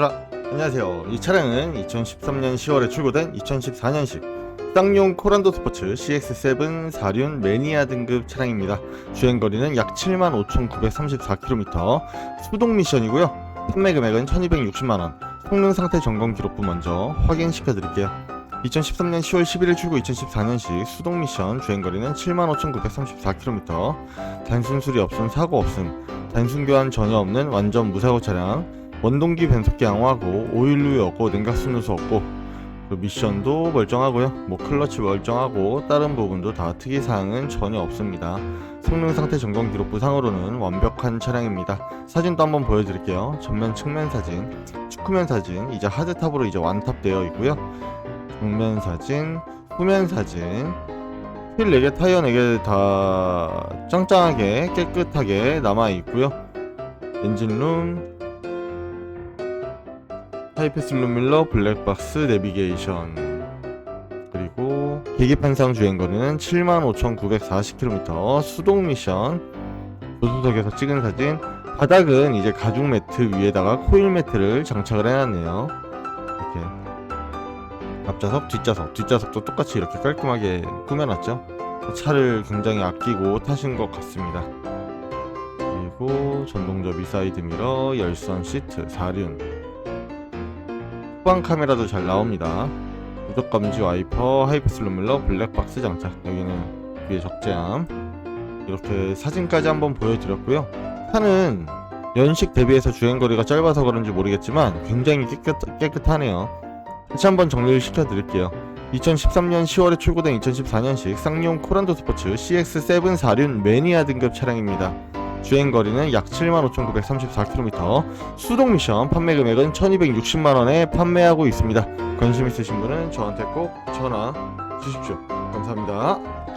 자, 안녕하세요. 이 차량은 2013년 10월에 출고된 2014년식 쌍용 코란도 스포츠 CX7 4륜 매니아 등급 차량입니다. 주행거리는 약 75,934km, 수동 미션이고요. 판매 금액은 1,260만원, 성능 상태 점검 기록부 먼저 확인시켜 드릴게요. 2013년 10월 11일 출고 2014년식 수동 미션 주행거리는 75,934km, 단순 수리 없음, 사고 없음, 단순 교환 전혀 없는 완전 무사고 차량, 원동기 변속기 양호하고 오일류 없고 냉각수 누수 없고 그리고 미션도 멀쩡하고요. 뭐 클러치 멀쩡하고 다른 부분도 다 특이사항은 전혀 없습니다. 성능 상태 점검 기록부 상으로는 완벽한 차량입니다. 사진도 한번 보여드릴게요. 전면 측면 사진 측후면 사진 이제 하드탑으로 이제 완탑 되어 있고요. 정면 사진 후면 사진. 휠 4개 타이어 4개 다 짱짱하게 깨끗하게 남아 있고요. 엔진룸 하이패스 룸밀러 블랙박스 내비게이션. 그리고 계기판상 주행거리는 75,940km 수동 미션. 조수석에서 찍은 사진. 바닥은 이제 가죽 매트 위에다가 코일 매트를 장착을 해놨네요. 이렇게. 앞좌석 뒷좌석. 뒷좌석도 똑같이 이렇게 깔끔하게 꾸며놨죠. 차를 굉장히 아끼고 타신 것 같습니다. 그리고 전동접이 사이드미러 열선 시트 4륜 후방 카메라도 잘 나옵니다. 무적 감지 와이퍼, 하이패스 룸밀러, 블랙박스 장착. 여기는 위에 적재함. 이렇게 사진까지 한번 보여드렸고요. 차는 연식 대비해서 주행거리가 짧아서 그런지 모르겠지만 굉장히 깨끗, 깨끗 하네요. 다시 한번 정리를 시켜드릴게요. 2013년 10월에 출고된 2014년식 쌍용 코란도 스포츠 CX7 4륜 매니아 등급 차량입니다. 주행거리는 약 75,934km, 수동 미션 판매 금액은 1260만원에 판매하고 있습니다. 관심 있으신 분은 저한테 꼭 전화 주십시오. 감사합니다.